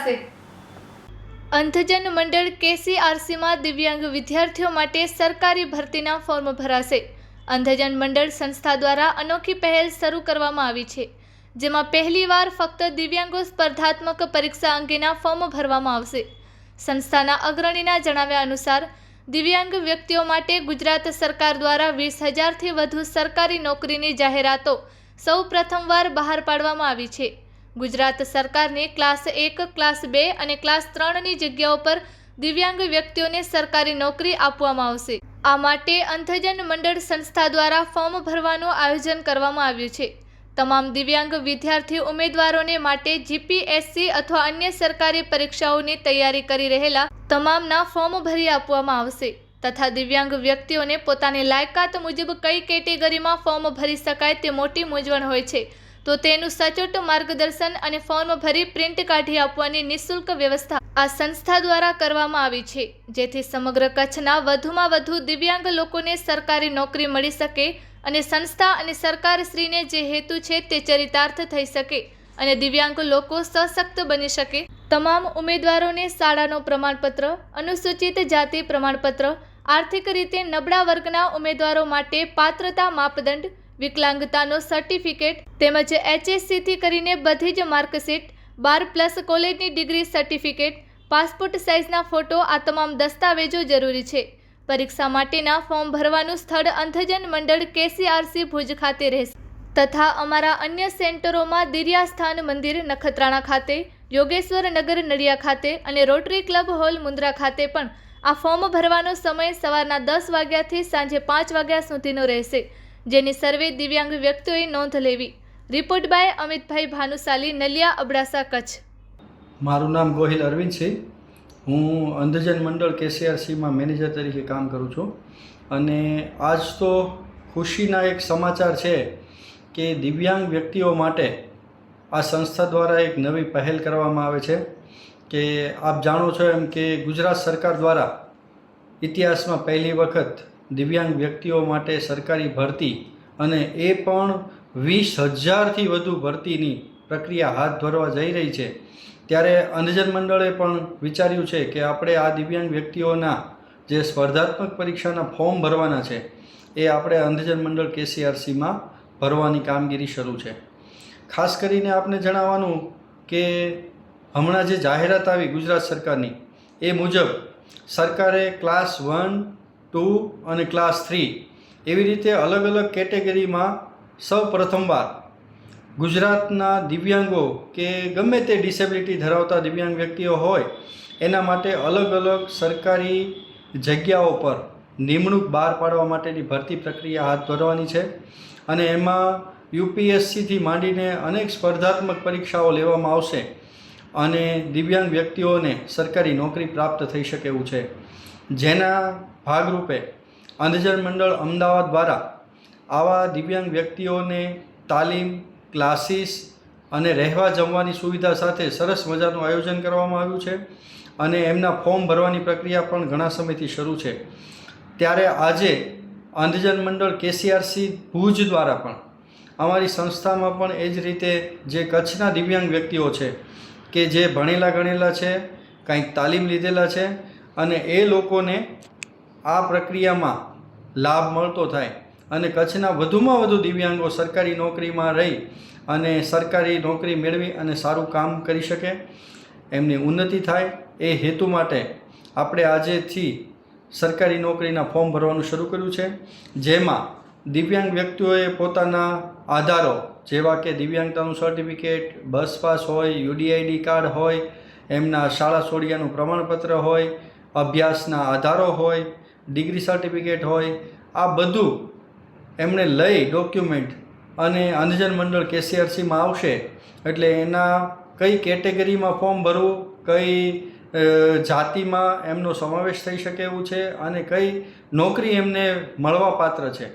ભરાશે અંધજન મંડળ કેસીઆરસીમાં દિવ્યાંગ વિદ્યાર્થીઓ માટે સરકારી ભરતીના ફોર્મ ભરાશે. અંધજન મંડળ સંસ્થા દ્વારા અનોખી પહેલ શરૂ કરવામાં આવી છે, જેમાં પહેલીવાર ફક્ત દિવ્યાંગો સ્પર્ધાત્મક પરીક્ષા અંગેના ફોર્મ ભરવામાં આવશે. સંસ્થાના અગ્રણીના જણાવ્યા અનુસાર, દિવ્યાંગ વ્યક્તિઓ માટે ગુજરાત સરકાર દ્વારા વીસ હજારથી વધુ સરકારી નોકરીની જાહેરાતો સૌ પ્રથમવાર બહાર પાડવામાં આવી છે. ગુજરાત સરકારને ક્લાસ એક, ક્લાસ બે અને ક્લાસ ત્રણની જગ્યાઓ પર દિવ્યાંગ વ્યક્તિઓને સરકારી નોકરી આપવામાં આવશે. આ માટે અંધજન મંડળ સંસ્થા દ્વારા ફોર્મ ભરવાનું આયોજન કરવામાં આવ્યું છે. તમામ દિવ્યાંગ વિદ્યાર્થી ઉમેદવારોને માટે જીપીએસસી અથવા અન્ય સરકારી પરીક્ષાઓની તૈયારી કરી રહેલા તમામના ફોર્મ ભરી આપવામાં આવશે તથા દિવ્યાંગ વ્યક્તિઓને પોતાની લાયકાત મુજબ કઈ કેટેગરીમાં ફોર્મ ભરી શકાય તે મોટી મૂંઝવણ હોય છે. તો તેનું સચોટ માર્ગદર્શન અને ફોર્મ ભરી પ્રિન્ટ કાઢી આપવાની નિઃશુલ્ક વ્યવસ્થા આ સંસ્થા દ્વારા કરવામાં આવી છે. જેથી સમગ્ર કચ્છના વધુમાં વધુ દિવ્યાંગ લોકોને સરકારી નોકરી મળી શકે અને સંસ્થા અને સરકારશ્રીને જે હેતુ છે તે ચરિતાર્થ થઈ શકે અને દિવ્યાંગ લોકો સશક્ત બની શકે. તમામ ઉમેદવારોને શાળાનો પ્રમાણપત્ર, અનુસૂચિત જાતિ પ્રમાણપત્ર, આર્થિક રીતે નબળા વર્ગના ઉમેદવારો માટે પાત્રતા માપદંડ વિકલાંગતાનો સર્ટિફિકેટ તેમજ એચએસસીથી કરીને બધી જ માર્કશીટ, બાર પ્લસ કોલેજની ડિગ્રી સર્ટિફિકેટ, પાસપોર્ટ સાઇઝના ફોટો, આ તમામ દસ્તાવેજો જરૂરી છે. પરીક્ષા માટેના ફોર્મ ભરવાનું સ્થળ અંધજન મંડળ કેસીઆરસી ભુજ ખાતે રહેશે. તથા અમારા અન્ય સેન્ટરોમાં દિર્યાસ્થાન મંદિર નખત્રાણા ખાતે, યોગેશ્વર નગર નડિયા ખાતે અને રોટરી ક્લબ હોલ મુન્દ્રા ખાતે પણ આ ફોર્મ ભરવાનો સમય સવારના દસ વાગ્યાથી સાંજે પાંચ વાગ્યા સુધીનો રહેશે. જેની સર્વે દિવ્યાંગ વ્યક્તિઓએ નોંધ લેવી. Report by Amitbhai Bhanushali, Naliya Abdasa Kutch. મારું નામ ગોહિલ અરવિંદ છે. હું અંધજન મંડળ કેસીઆરસીમાં મેનેજર તરીકે કામ કરું છું. અને આજ તો ખુશીના એક સમાચાર છે કે દિવ્યાંગ વ્યક્તિઓ માટે આ સંસ્થા દ્વારા એક નવી પહેલ કરવામાં આવે છે કે આપ જાણો છો એમ કે ગુજરાત સરકાર દ્વારા ઇતિહાસમાં પહેલી વખત દિવ્યાંગ વ્યક્તિઓ માટે સરકારી ભરતી અને એ પણ વીસ હજારથી વધુ ભરતીની પ્રક્રિયા હાથ ધરવા જઈ રહી છે. ત્યારે અંધજન મંડળે પણ વિચાર્યું છે કે આપણે આ દિવ્યાંગ વ્યક્તિઓના જે સ્પર્ધાત્મક પરીક્ષાના ફોર્મ ભરવાના છે, એ આપણે અંધજન મંડળ કેસીઆરસીમાં ભરવાની કામગીરી શરૂ છે. ખાસ કરીને આપને જણાવવાનું કે હમણાં જે જાહેરાત આવી ગુજરાત સરકારની, એ મુજબ સરકારે ક્લાસ વન ટુ અને ક્લાસ થ્રી. એવી રીતે અલગ અલગ કેટેગરીમાં સૌ પ્રથમવાર ગુજરાતના દિવ્યાંગો કે ગમે તે ડિસેબિલિટી ધરાવતા દિવ્યાંગ વ્યક્તિઓ હોય, એના માટે અલગ અલગ સરકારી જગ્યાઓ પર નિમણૂક બહાર પાડવા માટેની ભરતી પ્રક્રિયા હાથ ધરવાની છે અને એમાં યુપીએસસીથી માંડીને અનેક સ્પર્ધાત્મક પરીક્ષાઓ લેવામાં આવશે અને દિવ્યાંગ વ્યક્તિઓને સરકારી નોકરી પ્રાપ્ત થઈ શકે એવું છે. જેના ભાગરૂપે અંધજન મંડળ અમદાવાદ દ્વારા આવા દિવ્યાંગ વ્યક્તિઓને તાલીમ, ક્લાસીસ અને રહેવા જમવાની સુવિધા સાથે સરસ મજાનું આયોજન કરવામાં આવ્યું છે અને એમના ફોર્મ ભરવાની પ્રક્રિયા પણ ઘણા સમયથી શરૂ છે. ત્યારે આજે અંધજન મંડળ કેસીઆરસી ભુજ દ્વારા પણ અમારી સંસ્થામાં પણ એ જ રીતે જે કચ્છના દિવ્યાંગ વ્યક્તિઓ છે કે જે ભણેલા ગણેલા છે, કંઈક તાલીમ લીધેલા છે અને એ લોકોને આ પ્રક્રિયામાં લાભ મળતો થાય અને કચ્છના વધુમાં વધુ દિવ્યાંગો સરકારી નોકરીમાં રહી અને સરકારી નોકરી મેળવી અને સારું કામ કરી શકે, એમની ઉન્નતિ થાય એ હેતુ માટે આપણે આજેથી સરકારી નોકરીના ફોર્મ ભરવાનું શરૂ કર્યું છે, જેમાં દિવ્યાંગ વ્યક્તિઓએ પોતાના આધારો જેવા કે દિવ્યાંગતાનું સર્ટિફિકેટ, બસ પાસ હોય, યુડીઆઈડી કાર્ડ હોય, એમના શાળા છોડિયાનું પ્રમાણપત્ર હોય, અભ્યાસના આધારો હોય ડિગ્રી સર્ટિફિકેટ હોય, આ બધું એમણે લઈ ડોક્યુમેન્ટ અને અંધજન મંડળ કેસીઆરસીમાં આવશે. એટલે એના કઈ કેટેગરીમાં ફોર્મ ભરવું, કઈ જાતિમાં એમનો સમાવેશ થઈ શકે એવું છે અને કઈ નોકરી એમને મળવા પાત્ર છે.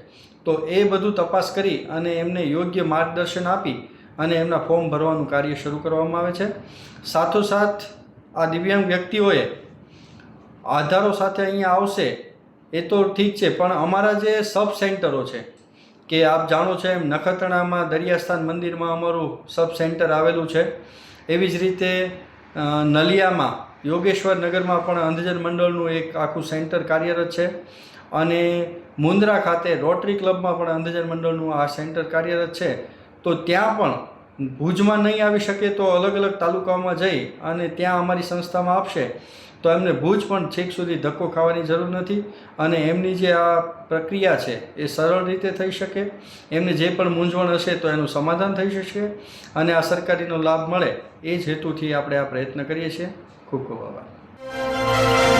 તો એ બધું તપાસ કરી અને એમને યોગ્ય માર્ગદર્શન આપી અને એમના ફોર્મ ભરવાનું કાર્ય શરૂ કરવામાં આવે છે. સાથોસાથ આ દિવ્યાંગ વ્યક્તિઓએ આધારો સાથે અહીંયા આવશે એ તો ઠીક છે, પણ અમારા જે સબ સેન્ટરો છે, કે આપ જાણો છો એમ નખત્રાણામાં, દરિયાસ્થાન મંદિરમાં અમારું સબ સેન્ટર આવેલું છે. એવી જ રીતે નલિયામાં, યોગેશ્વર નગરમાં પણ અંધજન મંડળનું એક આખું સેન્ટર કાર્યરત છે. અને મુન્દ્રા ખાતે રોટરી ક્લબમાં પણ અંધજન મંડળનું આ સેન્ટર કાર્યરત છે. તો ત્યાં પણ ભુજમાં નહીં આવી શકે તો અલગ અલગ તાલુકાઓમાં જઈ અને ત્યાં અમારી સંસ્થામાં આપશે. તો એમને ભુજ પણ છેક સુધી ધક્કો ખાવાની જરૂર નથી અને એમની જે આ પ્રક્રિયા છે એ સરળ રીતે થઈ શકે. એમને જે પણ મૂંઝવણ હશે તો એનું સમાધાન થઈ શકશે અને આ સરકારીનો લાભ મળે એ જ હેતુથી આપણે આ પ્રયત્ન કરીએ છીએ. ખૂબ ખૂબ આભાર.